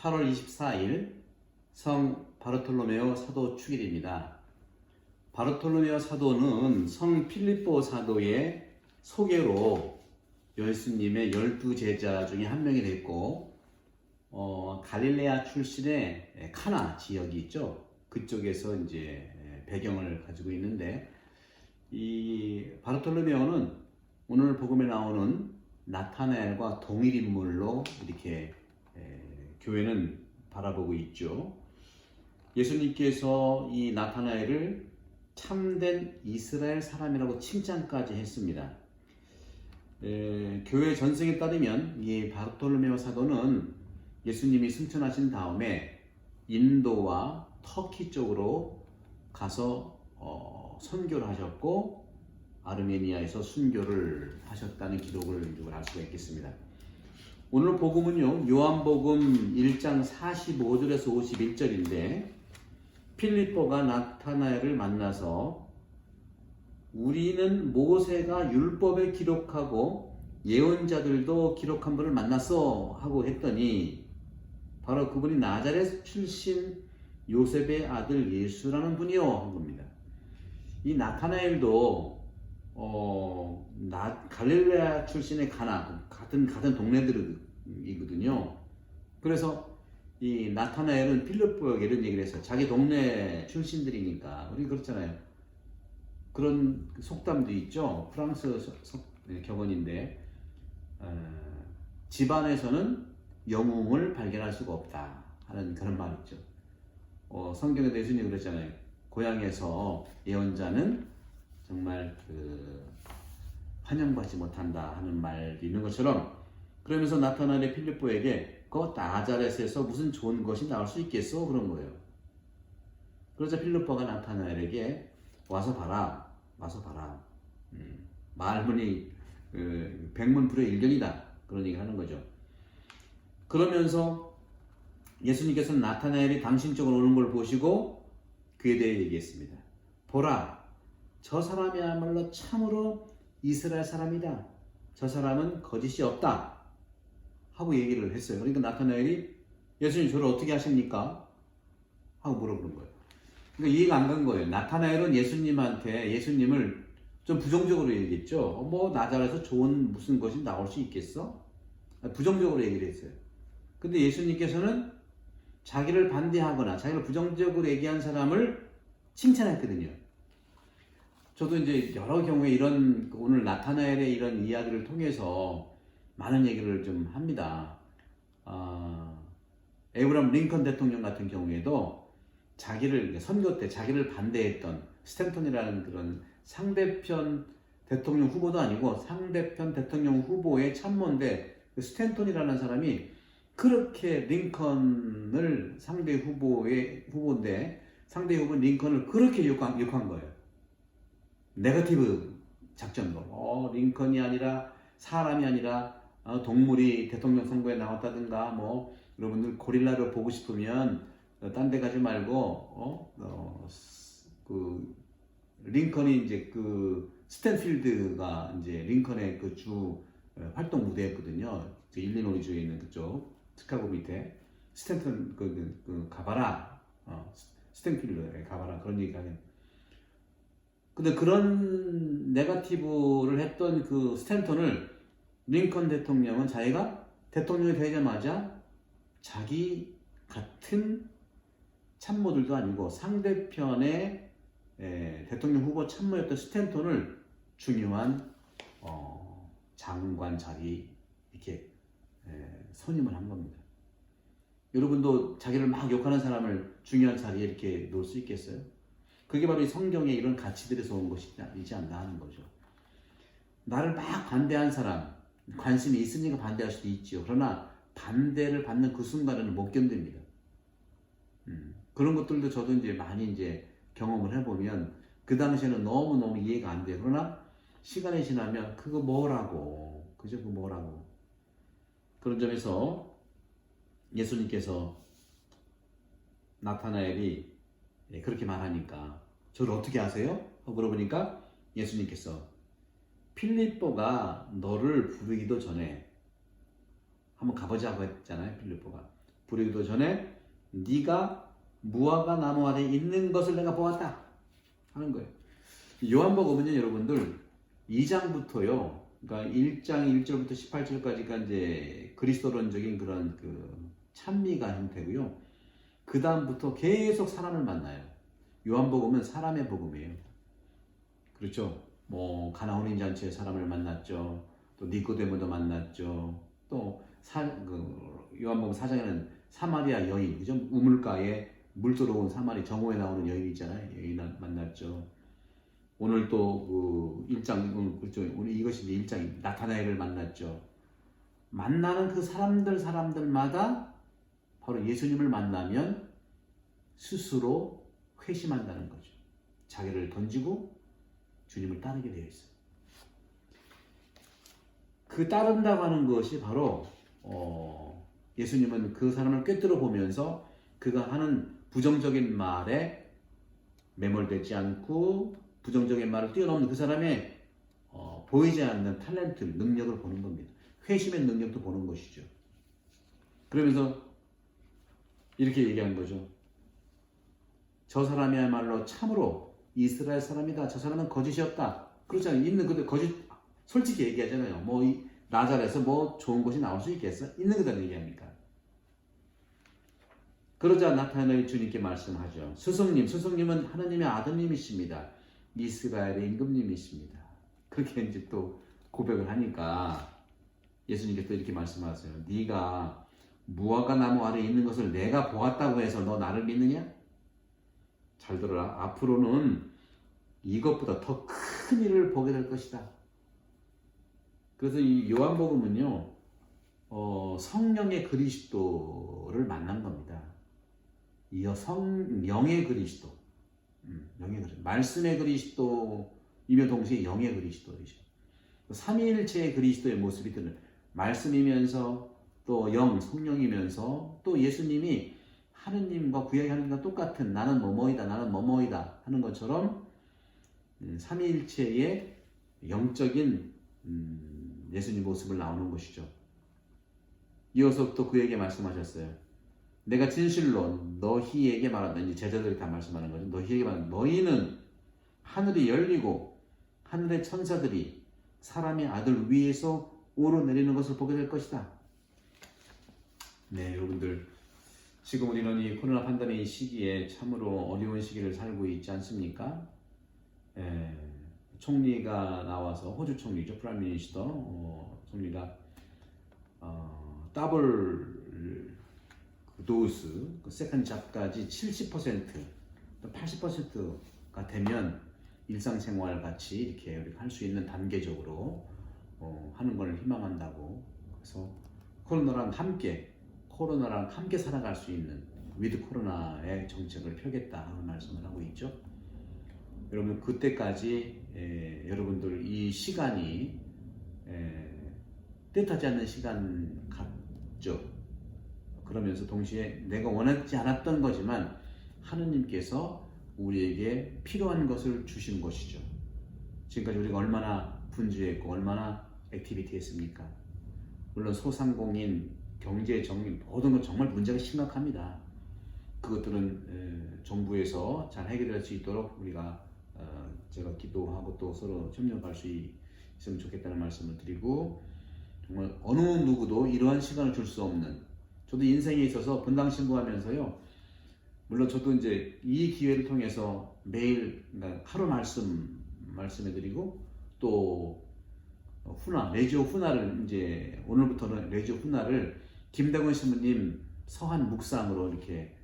8월 24일 성 바르톨로메오 사도 축일입니다. 바르톨로메오 사도는 성 필리포 사도의 소개로 예수님의 열두 제자 중에 한 명이 됐고 어, 갈릴레아 출신의 카나 지역이 있죠. 그쪽에서 이제 배경을 가지고 있는데 이 바르톨로메오는 오늘 복음에 나오는 나타나엘과 동일 인물로 이렇게 에, 교회는 바라보고 있죠. 예수님께서 이 나타나엘을 참된 이스라엘 사람이라고 칭찬까지 했습니다. 에, 교회 전승에 따르면 이 바르톨로메오 사도는 예수님이 승천하신 다음에 인도와 터키 쪽으로 가서 어, 선교를 하셨고 아르메니아에서 순교를 하셨다는 기록을 알 수가 있겠습니다. 오늘 복음은요 요한복음 1장 45절에서 51절인데 필리포가 나타나엘을 만나서 우리는 모세가 율법에 기록하고 예언자들도 기록한 분을 만났어 하고 했더니 바로 그분이 나자렛 출신 요셉의 아들 예수라는 분이요 한 겁니다. 이 나타나엘도 어, 나, 갈릴레아 출신의 가나 같은 같은 동네들이거든요. 그래서 이 나타나엘은 필리포에게 이런 얘기를 했어요. 자기 동네 출신들이니까 우리 그렇잖아요. 그런 속담도 있죠. 프랑스 서, 서, 네, 격언인데 어, 집안에서는 영웅을 발견할 수가 없다 하는 그런 말 있죠. 어, 성경에 예수님이 그랬잖아요. 고향에서 예언자는 정말 그 환영받지 못한다 하는 말이 있는 것처럼 그러면서 나타나는 필리포에게 그 나자렛에서 무슨 좋은 것이 나올 수 있겠어 그런 거예요. 그러자 필리포가 나타나엘에게 와서 봐라, 와서 봐라. 음, 말문이 그, 백문불의 일견이다 그런 얘기 하는 거죠. 그러면서 예수님께서 나타나엘이 당신 쪽으로 오는 걸 보시고 그에 대해 얘기했습니다. 보라, 저 사람이야말로 참으로 이스라엘 사람이다. 저 사람은 거짓이 없다. 하고 얘기를 했어요. 그러니까 나타나엘이 예수님 저를 어떻게 하십니까? 하고 물어보는 거예요. 그러니까 이해가 안 간 거예요. 나타나엘은 예수님한테 예수님을 좀 부정적으로 얘기했죠. 어, 뭐 나자라서 좋은 무슨 것이 나올 수 있겠어? 부정적으로 얘기를 했어요. 근데 예수님께서는 자기를 반대하거나 자기를 부정적으로 얘기한 사람을 칭찬했거든요. 저도 이제 여러 경우에 이런 오늘 나타나엘의 이런 이야기를 통해서 많은 얘기를 좀 합니다. 아, 에브람 링컨 대통령 같은 경우에도 자기를 선거 때 자기를 반대했던 스탠턴이라는 그런 상대편 대통령 후보도 아니고 상대편 대통령 후보의 참모인데 그 스탠턴이라는 사람이 그렇게 링컨을 상대 후보의 후보인데 상대 후보 링컨을 그렇게 욕한, 욕한 거예요. 네거티브 작전으로 어, 링컨이 아니라 사람이 아니라 어, 동물이 대통령 선거에 나왔다든가 뭐 여러분들 고릴라를 보고 싶으면 어, 딴데 가지 말고 어, 어, 그 링컨이 이제 그 스탠필드가 이제 링컨의 그 주 활동 무대였거든요. 그 일리노이주에 있는 그쪽 시카고 밑에 스탠턴 그, 그, 그 가봐라 어, 스탠필드에 가봐라 그런 얘기 하긴. 근데 그런 네가티브를 했던 그 스탠턴을 링컨 대통령은 자기가 대통령이 되자마자 자기 같은 참모들도 아니고 상대편의 에, 대통령 후보 참모였던 스탠턴을 중요한 어, 장관 자리 이렇게 에, 선임을 한 겁니다. 여러분도 자기를 막 욕하는 사람을 중요한 자리에 이렇게 놓을 수 있겠어요? 그게 바로 이 성경의 이런 가치들에서 온 것이지 않나 하는 거죠. 나를 막 반대한 사람, 관심이 있으니까 반대할 수도 있지요. 그러나 반대를 받는 그 순간에는 못 견딥니다. 음, 그런 것들도 저도 이제 많이 이제 경험을 해보면 그 당시에는 너무너무 이해가 안 돼요. 그러나 시간이 지나면 그거 뭐라고, 그저 그 뭐라고. 그런 점에서 예수님께서 나타나엘이 예, 그렇게 말하니까 저를 어떻게 아세요? 물어보니까 예수님께서 필리포가 너를 부르기도 전에 한번 가보자고 했잖아요. 필리포가 부르기도 전에 네가 무화과 나무 아래 있는 것을 내가 보았다 하는 거예요. 요한복음은요 여러분들 2장부터요. 그러니까 1장 1절부터 18절까지가 이제 그리스도론적인 그런 그 찬미가 형태고요. 그 다음부터 계속 사람을 만나요. 요한복음은 사람의 복음이에요. 그렇죠? 뭐 가나혼인 잔치에 사람을 만났죠. 또 니코데모도 만났죠. 또 사, 그 요한복음 4장에는 사마리아 여인, 그죠? 우물가에 물 들어온 사마리 정오에 나오는 여인 있잖아요. 여인 만났죠. 오늘 또그 1장 그렇죠. 오늘 이것이 이제 1장 나타나엘을 만났죠. 만나는 그 사람들 사람들마다 바로 예수님을 만나면 스스로 회심한다는 거죠. 자기를 던지고 주님을 따르게 되어 있어요. 그 따른다고 하는 것이 바로 어, 예수님은 그 사람을 꿰뚫어 보면서 그가 하는 부정적인 말에 매몰되지 않고 부정적인 말을 뛰어넘는 그 사람의 어, 보이지 않는 탤런트, 능력을 보는 겁니다. 회심의 능력도 보는 것이죠. 그러면서 이렇게 얘기한 거죠. 저 사람이야말로 참으로 이스라엘 사람이다. 저 사람은 거짓이 없다. 그렇잖아요. 있는 그대 거짓 솔직히 얘기하잖아요. 뭐 이, 나잘에서 뭐 좋은 것이 나올 수 있겠어? 있는 그대로 얘기합니까? 그러자 나타나의 주님께 말씀하죠. 스승님, 스승님은 하나님의 아드님이십니다. 이스라엘의 임금님이십니다. 그렇게 이제 또 고백을 하니까 예수님께 또 이렇게 말씀하세요. 네가 무화과 나무 아래 있는 것을 내가 보았다고 해서 너 나를 믿느냐? 잘 들어라. 앞으로는 이것보다 더 큰 일을 보게 될 것이다. 그래서 이 요한복음은요, 어, 성령의 그리스도를 만난 겁니다. 이어 성령의 그리스도, 음, 영의 그리스도, 말씀의 그리스도이며 동시에 영의 그리스도이죠. 삼위일체의 그리스도의 모습이 드는 말씀이면서 또 영, 성령이면서 또 예수님이 하느님과 구약의 하느님과 똑같은 나는 뭐뭐이다, 나는 뭐뭐이다 하는 것처럼 음, 삼위일체의 영적인 음, 예수님 모습을 나오는 것이죠. 이어서 또 그에게 말씀하셨어요. 내가 진실로 너희에게 말한다. 이제 제자들이 다 말씀하는 거죠. 너희에게 말한다. 너희는 하늘이 열리고 하늘의 천사들이 사람의 아들 위에서 오르내리는 것을 보게 될 것이다. 네, 여러분들 지금 우리는 이 코로나 판단의 시기에 참으로 어려운 시기를 살고 있지 않습니까? 예, 총리가 나와서 호주 총리죠, 프라임 미니스터 어, 총리가 어, 더블 그 도스, 그 세컨 잡까지 70%, 또 80%가 되면 일상생활 같이 이렇게 할수 있는 단계적으로 어, 하는 걸 희망한다고. 그래서 코로나랑 함께 코로나랑 함께 살아갈 수 있는 위드 코로나의 정책을 펴겠다 하는 말씀을 하고 있죠. 여러분 그때까지 에, 여러분들 이 시간이 에, 뜻하지 않는 시간 같죠. 그러면서 동시에 내가 원하지 않았던 거지만 하느님께서 우리에게 필요한 것을 주신 것이죠. 지금까지 우리가 얼마나 분주했고 얼마나 액티비티 했습니까? 물론 소상공인, 경제 정리 모든 건 정말 문제가 심각합니다. 그것들은 정부에서 잘 해결할 수 있도록 우리가 어, 제가 기도하고 또 서로 협력할 수 있으면 좋겠다는 말씀을 드리고 정말 어느 누구도 이러한 시간을 줄 수 없는 저도 인생에 있어서 분당 신고하면서요 물론 저도 이제 이 기회를 통해서 매일 그러니까 하루 말씀 말씀해드리고 또 후나 레지오 후나를 이제 오늘부터는 레지오 후나를 김대건 신부님 서한 묵상으로 이렇게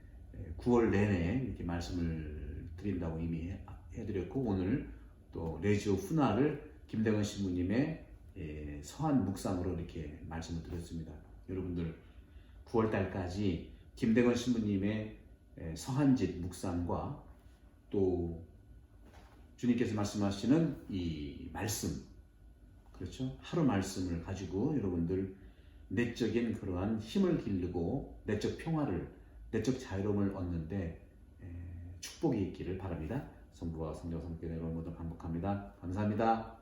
9월 내내 이렇게 말씀을 드린다고 이미 해드렸고 오늘 또 레지오 후나를 김대건 신부님의 예, 서한 묵상으로 이렇게 말씀을 드렸습니다. 여러분들 9월 달까지 김대건 신부님의 예, 서한짓 묵상과 또 주님께서 말씀하시는 이 말씀 그렇죠? 하루 말씀을 가지고 여러분들 내적인 그러한 힘을 기르고 내적 평화를 내적 자유로움을 얻는데 예, 축복이 있기를 바랍니다. 성부와 성령 성교회 여러분 모두 반복합니다. 감사합니다.